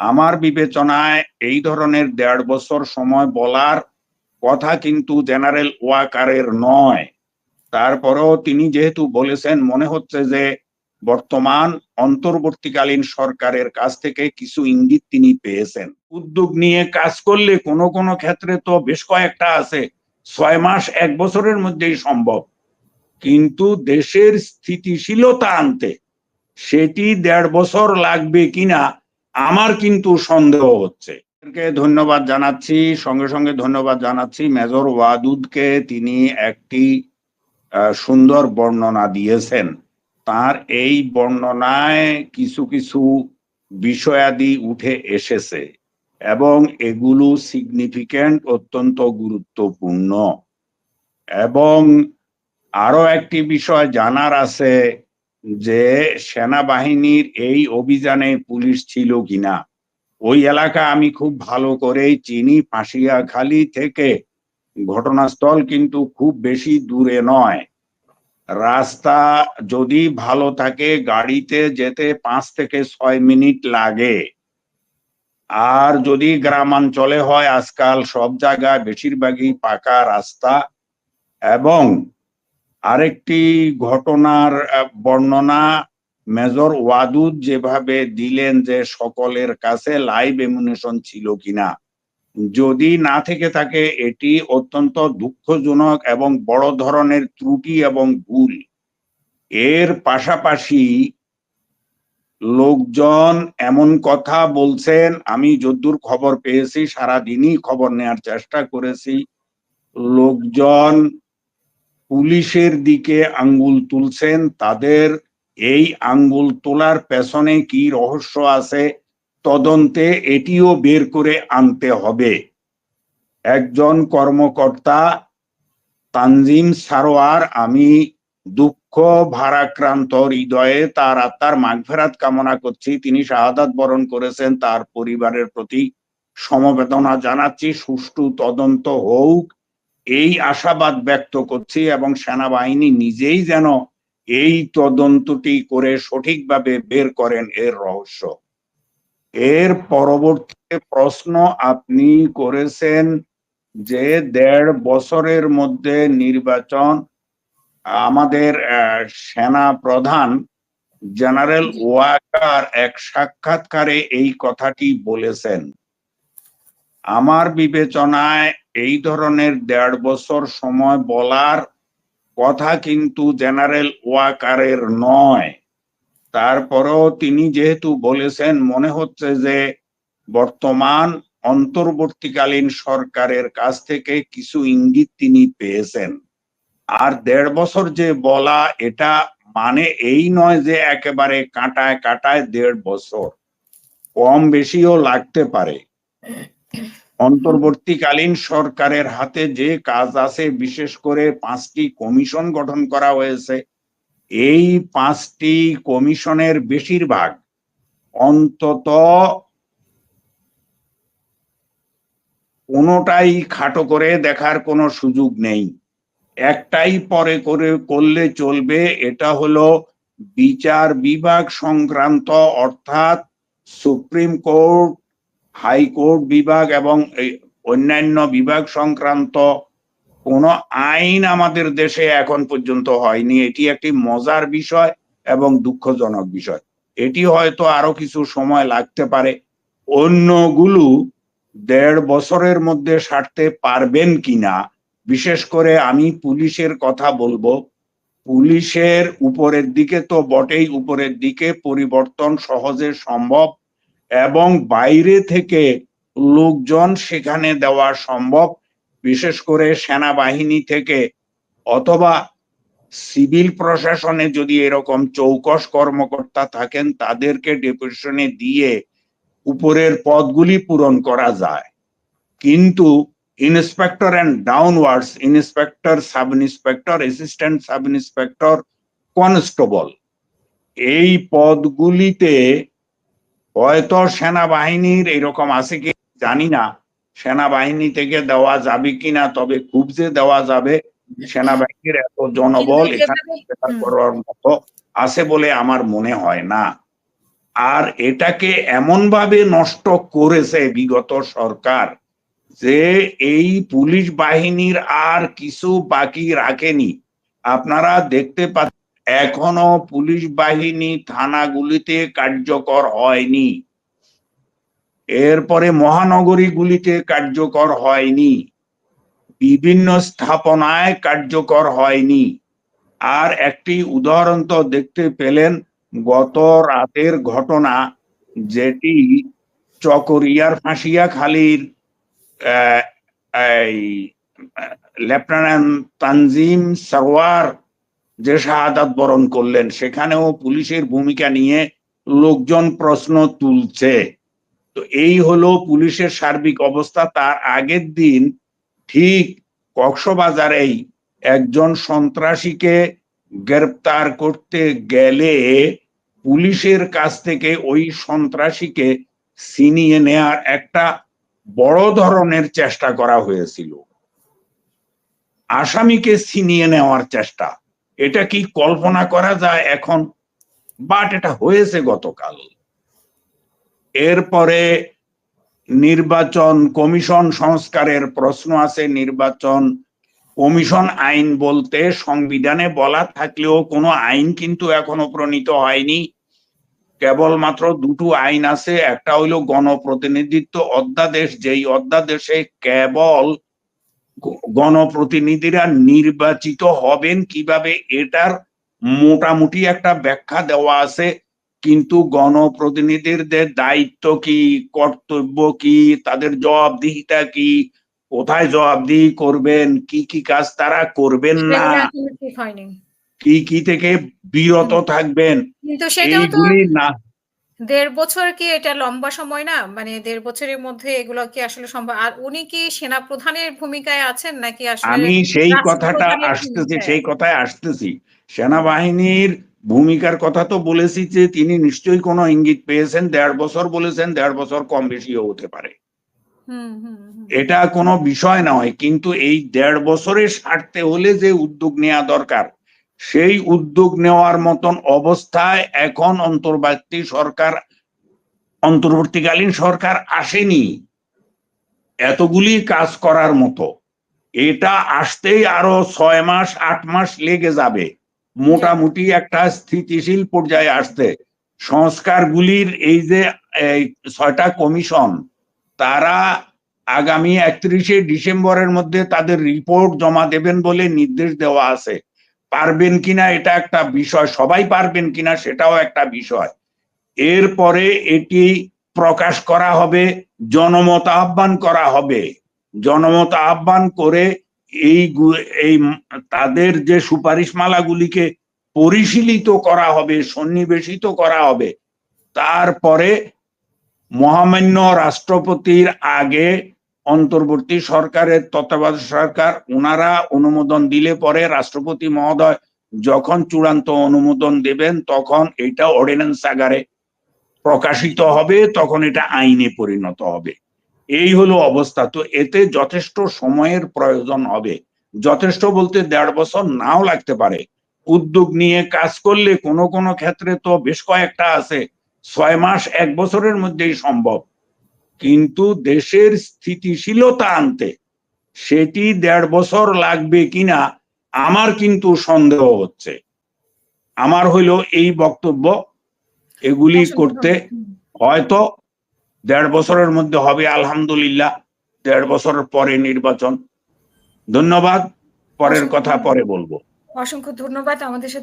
আমার বিবেচনায় এই ধরনের দেড় বছর সময় বলার কথা কিন্তু জেনারেল ওয়াকারের নয়। তারপরেও তিনি যেহেতু বলেছেন, মনে হচ্ছে যে বর্তমান অন্তর্বর্তীকালীন সরকারের কাছ থেকে কিছু ইঙ্গিত তিনি পেয়েছেন। উদ্যোগ নিয়ে কাজ করলে কোনো কোনো ক্ষেত্রে তো বেশ কয়েকটা আছে, ছয় মাস, এক বছরের মধ্যেই সম্ভব। কিন্তু দেশের স্থিতিশীলতা আনতে সেটি দেড় বছর লাগবে কিনা আমার কিন্তু সন্দেহ হচ্ছে। ধন্যবাদ জানাচ্ছি, সঙ্গে সঙ্গে ধন্যবাদ জানাচ্ছি মেজর ওয়াদুদকে তিনি একটি সুন্দর বর্ণনা দিয়েছেন। তার এই বর্ণনায় কিছু কিছু বিষয়াদি উঠে এসেছে এবং এগুলো সিগনিফিক্যান্ট অত্যন্ত গুরুত্বপূর্ণ। এবং আরও একটি বিষয় জানার আছে যে সেনাবাহিনীর এই অভিযানে পুলিশ ছিল কিনা। ওই এলাকা আমি খুব ভালো করেই চিনি। পাশিয়াখালী থেকে ঘটনাস্থল কিন্তু খুব বেশি দূরে নয়। রাস্তা যদি ভালো থাকে, গাড়িতে যেতে পাঁচ থেকে ছয় মিনিট লাগে। আর যদি গ্রামাঞ্চলে হয়, আজকাল সব জায়গায় বেশিরভাগই পাকা রাস্তা। এবং আরেকটি ঘটনার বর্ণনা মেজর ওয়াদুদ যেভাবে দিলেন যে সকলের কাছে লাইভ এমুনেশন ছিল কিনা। যদি না থেকে থাকে, এটি অত্যন্ত দুঃখজনক এবং বড় ধরনের ত্রুটি এবং ভুল। এর পাশাপাশি লোকজন এমন কথা বলছেন, আমি যদ্দূর খবর পেয়েছি, সারাদিনই খবর নেয়ার চেষ্টা করেছি। লোকজন পুলিশের দিকে আঙ্গুল তুলছেন, তাদের এই আঙ্গুল তোলার পেছনে কি রহস্য আছে, তদন্তে এটিও বের করে আনতে হবে। একজন কর্মকর্তা, তানজিম সারোয়ার, আমি দুঃখ ভারাক্রান্ত হৃদয়ে তার আত্মার মাগফেরাত কামনা করছি। তিনি শাহাদাত বরণ করেছেন, তার পরিবারের প্রতি সমবেদনা জানাচ্ছি। সুষ্ঠু তদন্ত হোক এই আশাবাদ ব্যক্ত করছি এবং সেনাবাহিনী নিজেই যেন এই তদন্তটি করে সঠিকভাবে বের করেন এর রহস্য। এর পরবর্তীতে প্রশ্ন আপনি করেছেন যে দেড় বছরের মধ্যে নির্বাচন আমাদের সেনা প্রধান জেনারেল ওয়াকার এক সাক্ষাৎকারে এই কথাটি বলেছেন। আমার বিবেচনায় এই ধরনের দেড় বছর সময় বলার কথা কিন্তু জেনারেল ওয়াকারের নয়। তারপরেও তিনি যেহেতু বলেছেন, মনে হচ্ছে যে বর্তমান অন্তর্বর্তীকালীন সরকারের কাছ থেকে কিছু ইঙ্গিত তিনি পেয়েছেন। আর দেড় বছর যে বলা, এটা মানে এই নয় যে একেবারে কাটায় কাটায় দেড় বছর। কম বেশিও লাগতে পারে। অন্তর্বর্তীকালীন সরকারের হাতে যে কাজ আছে, বিশেষ করে পাঁচটি কমিশন গঠন করা হয়েছে, এই পাঁচটি কমিশনের বেশিরভাগ অন্তত কোনোটাই খাটো করে দেখার কোনো সুযোগ নেই। একটাই পরে করে করলে চলবে, এটা হলো বিচার বিভাগ সংক্রান্ত, অর্থাৎ সুপ্রিম কোর্ট হাইকোর্ট বিভাগ এবং অন্যান্য বিভাগ সংক্রান্ত কোন আইন আমাদের দেশে এখন পর্যন্ত হয়নি। এটি একটি মজার বিষয় এবং দুঃখজনক বিষয়। এটি হয়তো আরও কিছু সময় লাগতে পারে। অন্যগুলো দেড় বছরের মধ্যে সারতে পারবেন কিনা, বিশেষ করে আমি পুলিশের কথা বলব। পুলিশের উপরের দিকে তো বটেই, উপরের দিকে পরিবর্তন সহজে সম্ভব। এবং বাইরে থেকে লোকজন সেখানে দেওয়া সম্ভব, বিশেষ করে সেনাবাহিনী থেকে অথবা সিভিল প্রশাসনে যদি এরকম চৌকস কর্মকর্তা থাকেন, তাদেরকে ডেপুটেশনে দিয়ে উপরের পদগুলি পূরণ করা যায়। কিন্তু inspector and downwards inspector sub inspector assistant sub inspector constable এই পদগুলিতে হয়তো সেনাবাহিনীর এরকম আছে কি জানি না। সেনাবাহিনী থেকে দেওয়া যাবে কিনা তবে খুব যে দেওয়া যাবে সেনাবাহিনীর এত জনবল এখানে। করার মতো আছে বলে আমার মনে হয় না। আর এটাকে এমন ভাবে নষ্ট করেছে বিগত সরকার যে এই পুলিশ বাহিনীর আর কিছু বাকি রাখেনি। আপনারা দেখতে পাচ্ছেন এখনও পুলিশ বাহিনী থানাগুলিতে কার্যকর হয়নি। এরপরে মহানগরীগুলিতে কার্যকর হয়নি। বিভিন্ন স্থাপনায় কার্যকর হয়নি। আর একটি উদাহরণ তো দেখতে পেলেন গত রাতের ঘটনা যেটি চকরিয়ার ফাঁসিয়া খালির আহ, এই লেফটেন্যান্ট তানজিম সরওয়ার যে শাহাদাত বরণ করলেন, সেখানেও পুলিশের ভূমিকা নিয়ে লোকজন প্রশ্ন তুলছে। তো এই হলো পুলিশের সার্বিক অবস্থা। তার আগের দিন ঠিক কক্সবাজারেই একজন সন্ত্রাসীকে গ্রেপ্তার করতে গেলে পুলিশের কাছ থেকে ওই সন্ত্রাসীকে ছিনিয়ে নেয়ার একটা বড় ধরনের চেষ্টা করা হয়েছিল। আসামিকে ছিনিয়ে নেওয়ার চেষ্টা। এটা কি কল্পনা করা যায় এখন? বাট এটা হয়েছে গতকাল। এরপরে নির্বাচন কমিশন সংস্কারের প্রশ্ন আছে। নির্বাচন কমিশন আইন বলতে সংবিধানে বলা থাকলেও কোনো আইন কিন্তু এখনও প্রণীত হয়নি। কেবলমাত্র দুটো আইন আছে। একটা হইল গণপ্রতিনিধিত্ব অধ্যাদেশ। যেই অধ্যাদেশে কেবল গণপ্রতিনিধিরা নির্বাচিত হবেন কীভাবে এটার মোটামুটি একটা ব্যাখ্যা দেওয়া আছে কিন্তু গণপ্রতিনিধিদের দায়িত্ব কি কর্তব্য কি তাদের জবাবদিহিতা কি কোথায় জবাবদিহি করবেন কি কি কাজ তারা করবেন না কি কি থেকে বিরত থাকবেন এইগুলি না দেড় বছর কি এটা লম্বা সময় না? মানে দেড় বছরের মধ্যে এগুলো কি আসলে সম্ভব? আর উনি কি সেনা প্রধানের ভূমিকায় আছেন নাকি আসলে আমি সেই কথাটা আসতেছি সেই কথায় আসতেছি। সেনাবাহিনীর ভূমিকার কথা তো বলেছি যে তিনি নিশ্চয়ই কোনো ইঙ্গিত পেয়েছেন দেড় বছর বলেছেন দেড় বছর কম বেশিও হতে পারে। হুম হুম হুম। এটা কোনো বিষয় নয় কিন্তু এই দেড় বছরে সারতে হলে যে উদ্যোগ নেওয়া দরকার সেই উদ্যোগ নেওয়ার মতন অবস্থায় এখন অন্তর্বর্তী সরকার, অন্তর্বর্তীকালীন সরকার আসেনি। এতগুলি কাজ করার মতো। এটা আসতেই আরও ছয় মাস, আট মাস লেগে যাবে। মোটামুটি একটা স্থিতিশীল পর্যায়ে আসতে। সংস্কারগুলির এই যে ছয়টা কমিশন, তারা আগামী একত্রিশে ডিসেম্বরের মধ্যে তাদের রিপোর্ট জমা দেবেন বলে নির্দেশ দেওয়া আছে। পারবেন কিনা এটা একটা বিষয়, সবাই পারবেন কিনা সেটাও একটা বিষয়। এরপরে এটি প্রকাশ করা হবে, জনমত আহ্বান করা হবে। জনমত আহ্বান করে এই এই তাদের যে সুপারিশ সুপারিশমালাগুলিকে পরিশীলিত করা হবে, সন্নিবেশিত করা হবে, তারপরে মহামান্য রাষ্ট্রপতির আগে অন্তর্বর্তী সরকারের তত্ত্বাবধায়ক সরকার ওনারা অনুমোদন দিলে পরে রাষ্ট্রপতি মহোদয় যখন চূড়ান্ত অনুমোদন দেবেন, তখন এটা অর্ডিন্যান্স আকারে প্রকাশিত হবে, তখন এটা আইনে পরিণত হবে। এই হলো অবস্থা। তো এতে যথেষ্ট সময়ের প্রয়োজন হবে। যথেষ্ট বলতে দেড় বছর নাও লাগতে পারে। উদ্যোগ নিয়ে কাজ করলে কোনো কোনো ক্ষেত্রে তো বেশ কয়েকটা আছে। ছয় মাস, এক বছরের মধ্যেই সম্ভব। কিন্তু দেশের স্থিতিশীলতা আনতে সেটি দেড় বছর লাগবে কিনা আমার কিন্তু সন্দেহ হচ্ছে। আমার হইল এই বক্তব্য এগুলি করতে হয়তো দেড় বছরের মধ্যে হবে আলহামদুলিল্লাহ দেড় বছরের পরে নির্বাচন। ধন্যবাদ পরের কথা পরে বলব। অসংখ্য ধন্যবাদ আমাদের সাথে।